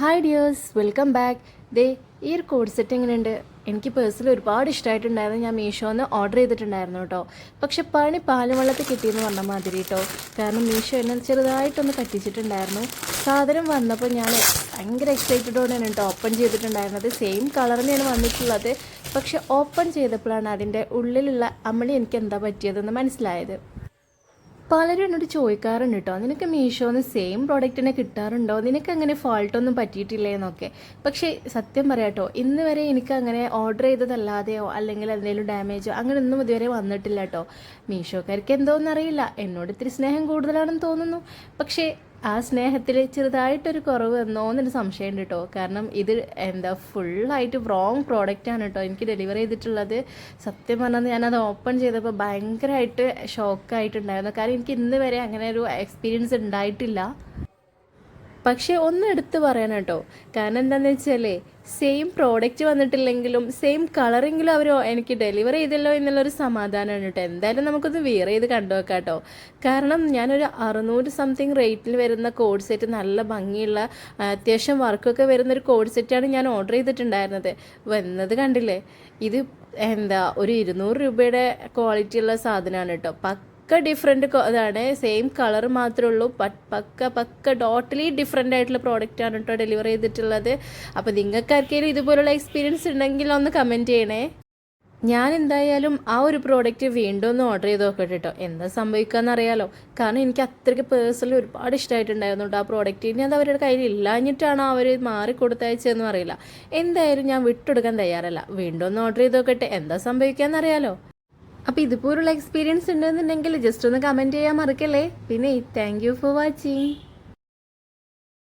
Hi dears welcome back ദേ ഈ ഒരു കോഡ് സെറ്റ് എങ്ങനെയുണ്ട്? എനിക്ക് പേഴ്സണലി ഒരുപാട് ഇഷ്ടമായിട്ടുണ്ടായിരുന്നു ഞാൻ മീഷോ മീഷോന്ന് ഓർഡർ ചെയ്തിട്ടുണ്ടായിരുന്നു കേട്ടോ. പക്ഷെ പണി പാലും വെള്ളത്തിൽ കിട്ടിയെന്ന് പറഞ്ഞ മാതിരി കേട്ടോ. കാരണം മീഷോ എന്നെ ചെറുതായിട്ടൊന്ന് പറ്റിച്ചിട്ടുണ്ടായിരുന്നു. സാധനം വന്നപ്പോൾ ഞാൻ ഭയങ്കര എക്സൈറ്റഡോടെയാണ് കേട്ടോ ഓപ്പൺ ചെയ്തിട്ടുണ്ടായിരുന്നത്. സെയിം കളർ തന്നെയാണ് വന്നിട്ടുള്ളത്. പക്ഷെ ഓപ്പൺ ചെയ്തപ്പോഴാണ് അതിന്റെ ഉള്ളിലുള്ള അമ്മളി എനിക്ക് എന്താ പറ്റിയതെന്ന് മനസ്സിലായത്. പലരും എന്നോട് ചോദിക്കാറുണ്ട് കേട്ടോ നിനക്ക് മീഷോന്ന് സെയിം പ്രോഡക്റ്റ് പ്രോഡക്റ്റിനെ കിട്ടാറുണ്ടോ? നിനക്ക് അങ്ങനെ ഫോൾട്ടൊന്നും പറ്റിയിട്ടില്ലേ എന്നൊക്കെ പക്ഷേ സത്യം പറയാം കേട്ടോ ഇന്ന് വരെ എനിക്ക് അങ്ങനെ ഓർഡർ ചെയ്തതല്ലാതെയോ അല്ലെങ്കിൽ എന്തെങ്കിലും ഡാമേജോ അങ്ങനെ ഒന്നും ഇതുവരെ വന്നിട്ടില്ല കേട്ടോ മീഷോക്കാർക്ക് എന്തോന്നറിയില്ല. എന്നോട് ഇത്തിരി സ്നേഹം കൂടുതലാണെന്ന് തോന്നുന്നു. പക്ഷേ ആ സ്നേഹത്തിൽ ചെറുതായിട്ടൊരു കുറവ് എന്നോന്നൊരു സംശയമുണ്ട് കേട്ടോ കാരണം ഇത് എന്താ ഫുള്ളായിട്ട് റോങ് ആണ് കേട്ടോ എനിക്ക് ഡെലിവറി ചെയ്തിട്ടുള്ളത്. സത്യം പറഞ്ഞാൽ ഞാനത് ഓപ്പൺ ചെയ്തപ്പോൾ ഭയങ്കരമായിട്ട് ഷോക്കായിട്ടുണ്ടായിരുന്നു കാരണം എനിക്ക് ഇന്ന് വരെ അങ്ങനെ ഒരു എക്സ്പീരിയൻസ് ഉണ്ടായിട്ടില്ല. പക്ഷേ ഒന്ന് എടുത്തു പറയണം കേട്ടോ കാരണം എന്താണെന്ന് വെച്ചാലേ സെയിം പ്രോഡക്റ്റ് വന്നിട്ടില്ലെങ്കിലും സെയിം കളറെങ്കിലും അവർ എനിക്ക് ഡെലിവർ ചെയ്തല്ലോ എന്നുള്ളൊരു സമാധാനമാണ് കേട്ടോ. എന്തായാലും നമുക്കൊന്ന് വിയർ ചെയ്ത് കണ്ടു വെക്കാം കേട്ടോ കാരണം ഞാനൊരു അറുന്നൂറ് സംതിങ് റേറ്റിൽ വരുന്ന കോഡ് സെറ്റ് നല്ല ഭംഗിയുള്ള അത്യാവശ്യം വർക്കൊക്കെ വരുന്ന ഒരു കോഡ് സെറ്റാണ് ഞാൻ ഓർഡർ ചെയ്തിട്ടുണ്ടായിരുന്നത്. വന്നത് കണ്ടില്ലേ? ഇത് എന്താ ഒരു ഇരുന്നൂറ് രൂപയുടെ ക്വാളിറ്റിയുള്ള സാധനമാണ് കേട്ടോ. പക്ക ഡിഫറെന്റ് ഇതാണ്. സെയിം കളർ മാത്രമേ ഉള്ളൂ. പക്ക പക്ക ടോട്ടലി ഡിഫറെന്റ് ആയിട്ടുള്ള പ്രോഡക്റ്റ് ആണ് കേട്ടോ ഡെലിവറി ചെയ്തിട്ടുള്ളത്. അപ്പോൾ നിങ്ങൾക്ക് ആർക്കെങ്കിലും ഇതുപോലുള്ള എക്സ്പീരിയൻസ് ഉണ്ടെങ്കിൽ ഒന്ന് കമന്റ് ചെയ്യണേ. ഞാൻ എന്തായാലും ആ ഒരു പ്രോഡക്റ്റ് വീണ്ടും ഒന്ന് ഓർഡർ ചെയ്ത് നോക്കട്ടെ കേട്ടോ എന്താ സംഭവിക്കാന്ന് അറിയാലോ. കാരണം എനിക്ക് അത്രയ്ക്ക് പേഴ്സണലി ഒരുപാട് ഇഷ്ടമായിട്ടുണ്ടായിരുന്നു ആ പ്രോഡക്റ്റ് ഇനി അത് അവരുടെ കയ്യിൽ ഇല്ലാഞ്ഞിട്ടാണ് അവർ മാറി കൊടുത്തയച്ചതെന്നും അറിയില്ല. എന്തായാലും ഞാൻ വിട്ടുകൊടുക്കാൻ തയ്യാറല്ല. വീണ്ടും ഒന്ന് ഓർഡർ ചെയ്ത് നോക്കട്ടെ. എന്താ സംഭവിക്കാന്ന് അറിയാലോ. അപ്പോൾ ഇതുപോലുള്ള എക്സ്പീരിയൻസ് ഉണ്ടെന്നുണ്ടെങ്കിൽ ജസ്റ്റ് ഒന്ന് കമന്റ് ചെയ്യാൻ മറക്കല്ലേ. പിന്നെ താങ്ക് ഫോർ വാച്ചിങ്